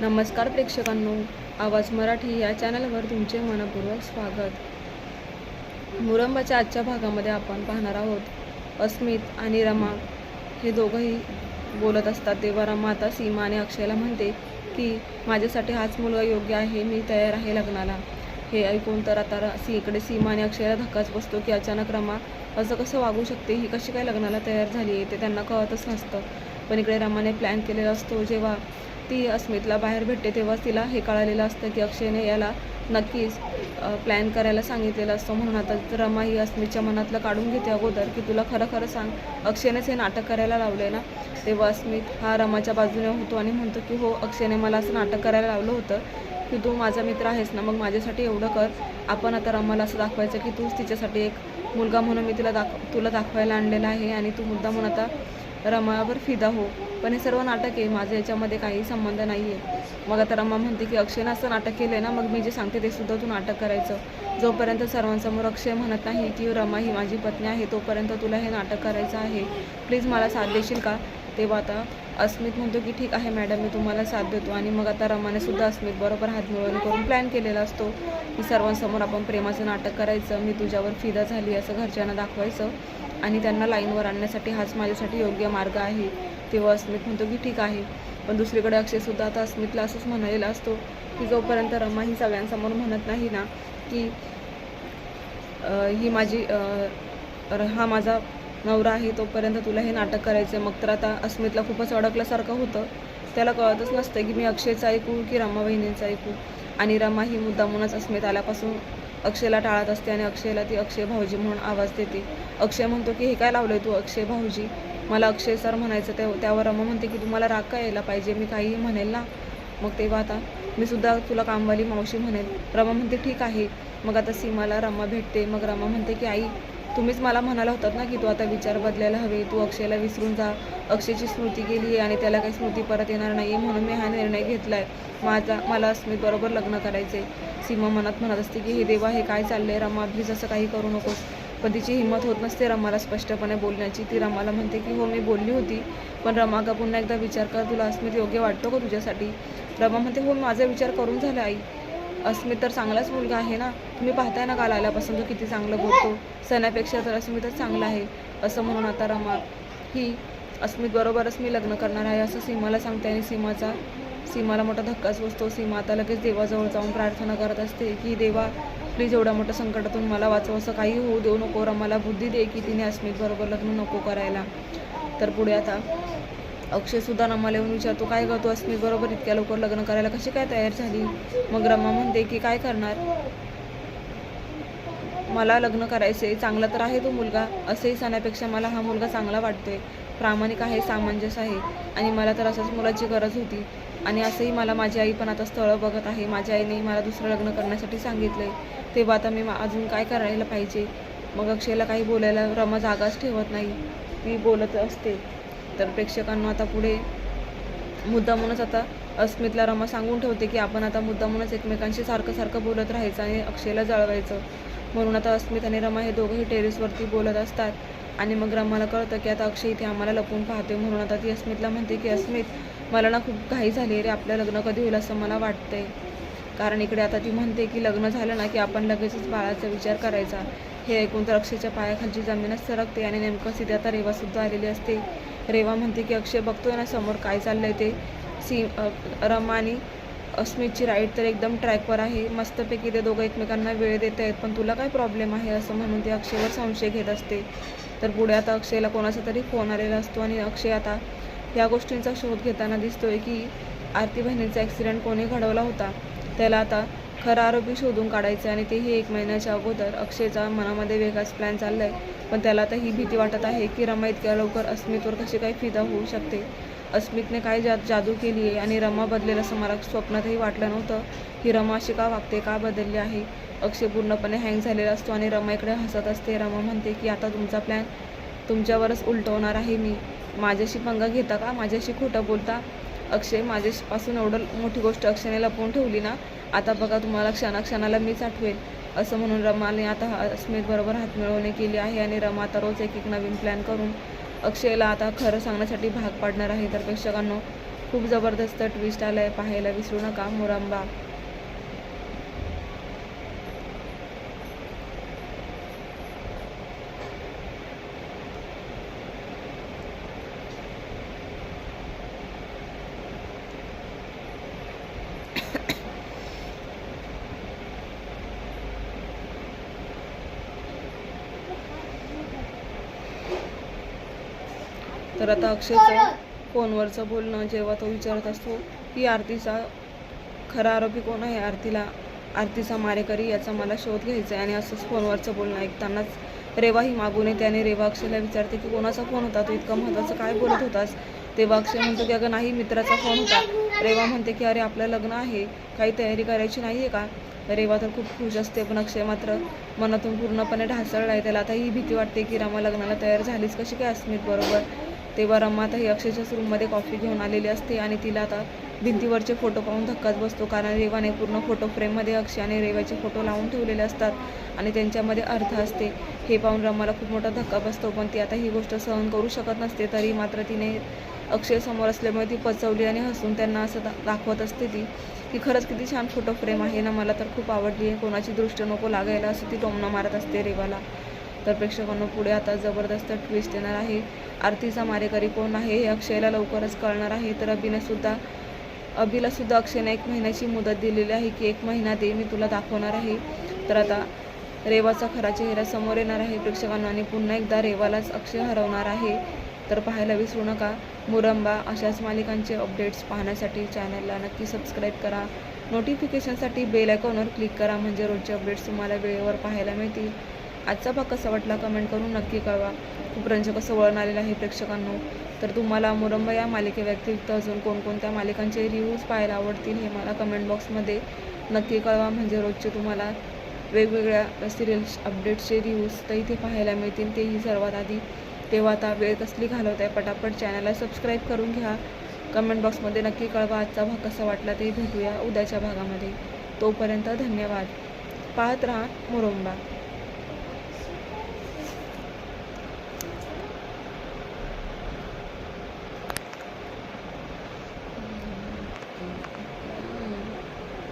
नमस्कार प्रेक्षकांनो आवाज मराठी या चॅनलवर तुमचे मनपूर्वक स्वागत. मुरंबाच्या आजच्या भागामध्ये आपण पाहणार आहोत अस्मित आणि रमा. हे दोघंही बोलत असतात. तेव्हा रमा आता सीमा आणि अक्षयला म्हणते की माझ्यासाठी हाच मुलगा योग्य आहे मी तयार आहे लग्नाला. हे ऐकून तर आता र- सी इकडे सीमा आणि अक्षयला धक्काच बसतो की अचानक रमा असं कसं वागू शकते? ही कशी काय लग्नाला तयार झाली आहे? ते त्यांना कळतच नसतं. पण इकडे रमाने प्लॅन केलेला असतो जेव्हा ती अस्मितला बाहेर भेटते तेव्हाच तिला हे कळालेलं असतं की अक्षयने याला नक्कीच प्लॅन करायला सांगितलेलं असतं. म्हणून आता रमा ही अस्मितच्या मनातलं काढून घेते अगोदर की तुला खरं खरं सांग अक्षयनेच हे नाटक करायला लावले ना? तेव्हा अस्मित हा रमाच्या बाजूने होतो आणि म्हणतो की हो अक्षयने मला असं नाटक करायला लावलं होतं की तू माझा मित्र आहेस ना मग माझ्यासाठी एवढं कर. आपण आता रमाला असं दाखवायचं की तूच तिच्यासाठी एक मुलगा म्हणून मी तिला दाख तुला दाखवायला आणलेला आहे आणि तू मुद्दा म्हणून आता रमावर फिदा हो. पण हे सर्व नाटक आहे. माझं याच्यामध्ये काही संबंध नाही आहे मग आता रमा म्हणते की अक्षयनं असं नाटक केलं आहे ना मग मी जे सांगते ते सुद्धा तू नाटक करायचं. जोपर्यंत सर्वांसमोर अक्षय म्हणत नाही की रमा ही माझी पत्नी आहे तोपर्यंत तुला हे नाटक करायचं आहे. प्लीज मला साथ देशील का? तेव्हा आता अस्मित म्हणतो की ठीक आहे मॅडम मी तुम्हाला साथ देतो. आणि मग आता रमाने सुद्धा अस्मित बरोबर हात मिळवून करून प्लॅन केलेला असतो की सर्वांसमोर आपण प्रेमाचं नाटक करायचं. मी तुझ्यावर फिदा झाली असं घरच्यांना दाखवायचं. आणि त्यांना लाईनवर आणण्यासाठी हाच माझ्यासाठी योग्य मार्ग आहे. तेव्हा अस्मित म्हणतो की ठीक आहे. पण दुसरीकडे अक्षयसुद्धा आता अस्मितला असंच म्हणालेला असतो की जोपर्यंत रमा ही सगळ्यांसमोर म्हणत नाही ना की ही माझी हा माझा नवरा आहे तोपर्यंत तुला हे नाटक करायचं आहे मग तर आता अस्मितला खूपच अडकल्यासारखं होतं. त्याला कळतच नसतं की मी अक्षयचं ऐकू की रमा बहिणींचं ऐकू. आणि रमा ही मुद्दामूनच अस्मित आल्यापासून अक्षयला टाळत असते आणि अक्षयला ती अक्षय भाऊजी म्हणून आवाज देते. अक्षय म्हणतो की हे काय लावलंय तू अक्षय भाऊजी? मला अक्षय सर म्हणायचं त्या त्यावर रमा म्हणते की तुम्हाला राग काय यायला पाहिजे? मी काहीही म्हणेल ना. मग तेव्हा आता मी सुद्धा तुला कामवाली मावशी म्हणेल. रमा म्हणते ठीक आहे. मग आता सीमाला रमा भेटते. मग रमा म्हणते की आई तुम्हीच मला म्हणाला होतात ना की तू आता विचार बदलायला हवे तू अक्षयला विसरून जा. अक्षयची स्मृती गेली आहे आणि त्याला काही स्मृती परत येणार नाही आहे म्हणून मी हा निर्णय घेतला आहे माझा मला अस्मित बरोबर लग्न करायचे सीमा मनात म्हणत असते की हे देवा हे काय चाललं आहे रमा प्लीज असं काही करू नकोस. पण तिची हिंमत होत नसते रमाला स्पष्टपणे बोलण्याची. ती रमाला म्हणते की हो मी बोलली होती. पण रमा का पुन्हा एकदा विचार कर. तुला अस्मित योग्य वाटतो का तुझ्यासाठी? रमा म्हणते हो माझा विचार करून झाला आई. अस्मित तर चांगलाच मुलगा आहे ना? तुम्ही पाहताय ना काल आल्यापासून तो किती चांगलं बोलतो. सणापेक्षा तर अस्मितच चांगला आहे असं म्हणून आता रमा ही अस्मित बरोबरच मी लग्न करणार आहे असं सीमाला सांगते आणि सीमाचा सीमाला मोठा धक्काच बसतो. सीमा आता लगेच देवाजवळ जाऊन प्रार्थना करत असते की देवा प्लीज एवढ्या मोठ्या संकटातून मला वाचव असं काही होऊ देऊ नको रमाला बुद्धी दे की तिने अस्मित बरोबर लग्न नको करायला. तर पुढे आता अक्षयसुद्धा रमाला येऊन विचारतो काय करतो अस्मी बरोबर इतक्या लवकर लग्न करायला कशी काय तयार झाली? मग रमा म्हणते की काय करणार? मला लग्न करायचे चांगला तर आहे तो मुलगा असंही सांगण्यापेक्षा मला हा मुलगा चांगला वाटतोय. प्रामाणिक आहे सामंजस्य आहे आणि मला तर असंच मुलाची गरज होती आणि असंही मला माझी आई पण आता स्थळं बघत आहे. माझ्या आईने मला दुसरं लग्न करण्यासाठी सांगितलंय. तेव्हा आता मी मा- अजून काय करायला पाहिजे? मग अक्षयला काही बोलायला रमा जागाच ठेवत नाही. ती बोलत असते. तर प्रेक्षकांना आता पुढे मुद्दा म्हणूनच आता अस्मितला रमा सांगून ठेवते की आपण आता मुद्दा म्हणूनच एकमेकांशी सारखं सारखं बोलत राहायचं आणि अक्षयला जळवायचं. म्हणून आता अस्मित आणि रमा हे दोघंही टेरेसवरती बोलत असतात. आणि मग रमाला कळतं की आता अक्षय इथे आम्हाला लपून पाहते म्हणून आता ती अस्मितला म्हणते की अस्मित मला ना खूप घाई झाली रे. आपलं लग्न कधी होईल असं मला वाटतंय. कारण इकडे आता ती म्हणते की लग्न झालं ना की आपण लगेचच बाळाचा विचार करायचा. हे ऐकून तर अक्षयच्या पायाखालची जमीनच सरकते आणि नेमकं तिथे आता रेवासुद्धा आलेली असते. रेवा म्हणते की अक्षय बघतोय ना समोर काय चाललंय ते सी रमा आणि अस्मितची राईड तर एकदम ट्रॅकवर आहे. मस्तपैकी ते दोघं एकमेकांना वेळ देत आहेत पण तुला काय प्रॉब्लेम आहे? असं म्हणून ते अक्षयवर संशय घेत असते. तर पुढे आता अक्षयला कोणाचा तरी फोन आलेला असतो आणि अक्षय आता या गोष्टींचा शोध घेताना दिसतोय की आरती बहिणीचा ॲक्सिडेंट कोणी घडवला होता? त्याला आता खरा आरोपी शोधून काढायचं आणि तेही एक महिन्याच्या अगोदर. अक्षयचा मनामध्ये वेगळाच प्लॅन चालला आहे पण त्याला तर ही भीती वाटत आहे की रमा इतक्या लवकर अस्मितवर कशी काय फिदा होऊ शकते? अस्मितने काय जा जादू केली आहे आणि रमा बदलेल असं मला स्वप्नातही वाटलं नव्हतं की रमा अशी का वागते का बदलली आहे? अक्षय पूर्णपणे हँग झालेला असतो आणि रमा इकडे हसत असते. रमा म्हणते की आता तुमचा प्लॅन तुमच्यावरच उलटवणार आहे मी. माझ्याशी पंगा घेता का? माझ्याशी खोटं बोलता? अक्षय माझ्यापासून एवढं मोठी गोष्ट अक्षयने लपवून ठेवली ना आता बघा तुम्हाला क्षणाक्षणाला मीच आठवेल असं म्हणून रमाने आता अस्मितबरोबर हात मिळवणे केली आहे आणि रमा आता रोज एक एक नवीन प्लॅन करून अक्षयला आता खरं सांगण्यासाठी भाग पाडणार आहे. तर प्रेक्षकांनो खूप जबरदस्त ट्विस्ट आलं आहे पाहायला विसरू नका. मुरंबा. तर आता अक्षयचं फोनवरचं बोलणं जेव्हा तो विचारत असतो की आरतीचा खरा आरोपी कोण आहे? आरतीला आरतीचा मारेकरी याचा मला शोध घ्यायचा आहे. आणि असंच फोनवरचं बोलणं ऐकतानाच रेवा ही मागून येते आणि रेवा अक्षयला विचारते की कोणाचा फोन होता? तो इतका महत्त्वाचं काय बोलत होतास? तेव्हा अक्षय म्हणतो की अगं नाही मित्राचा फोन होता. रेवा म्हणते की अरे आपलं लग्न आहे. काही तयारी करायची नाही आहे का? रेवा तर खूप खुश असते पण अक्षय मात्र मनातून पूर्णपणे ढासळला आहे. त्याला आता ही भीती वाटते की रामा लग्नाला तयार झालीच कशी काय अस्मित? बरोबर. तेव्हा रमा आता ही अक्षयच्याच रूममध्ये कॉफी घेऊन आलेली असते आणि तिला आता भिंतीवरचे फोटो पाहून धक्काच बसतो. कारण रेवाने पूर्ण फोटो फ्रेममध्ये अक्षय आणि रेवाचे फोटो लावून ठेवलेले असतात आणि त्यांच्यामध्ये अर्थ असते. हे पाहून रमाला खूप मोठा धक्का बसतो पण ती आता ही गोष्ट सहन करू शकत नसते. तरी मात्र तिने अक्षय समोर असल्यामुळे ती पचवली आणि हसून त्यांना असं दा दाखवत असते ती की खरंच किती छान फोटो फ्रेम आहे ना मला तर खूप आवडली आहे. कोणाची दृष्ट नको लागायला असं ती टोमणं मारत असते रेवाला. तर प्रेक्षकांना पुढे आता जबरदस्त ट्विस्ट येणार आहे. आरतीचा मारेकरी कोण आहे हे अक्षयला लवकरच कळणार आहे. तर अभिने अभिलासुद्धा अक्षयने एक महिन्याची मुदत दिलेली आहे की एक महिना दे मी तुला दाखवणार आहे. तर आता रेवाचा खरा चेहरा समोर येणार आहे प्रेक्षकांना आणि पुन्हा एकदा रेवालाच अक्षय हरवणार आहे. तर पाहायला विसरू नका. मुरंबा अशाच मालिकांचे अपडेट्स पाहण्यासाठी चॅनलला नक्की सबस्क्राईब करा. नोटिफिकेशनसाठी बेल आयकॉनवर क्लिक करा. म्हणजे रोजचे अपडेट्स तुम्हाला वेळेवर पाहायला मिळतील. आजचा भाग कसा वाटला कमेंट करून नक्की कळवा. खूप रंजक असं वळण आलेलं आहे प्रेक्षकांनो तर तुम्हाला मुरंबा या मालिकेव्यतिरिक्त अजून कोणकोणत्या मालिकांचे रिव्ह्यूज पाहायला आवडतील हे मला कमेंट बॉक्समध्ये नक्की कळवा. म्हणजे रोजचे तुम्हाला वेगवेगळ्या सिरियल्स अपडेट्सचे रिव्ह्यूज तर इथे पाहायला मिळतील. तेही सर्वात आधी. तेव्हा आता वेळ कसली घालवत आहे पटापट चॅनलला सबस्क्राईब करून घ्या. कमेंट बॉक्समध्ये नक्की कळवा आजचा भाग कसा वाटला ते भेटूया उद्याच्या भागामध्ये. तोपर्यंत धन्यवाद. पाहत राहा मुरंबा.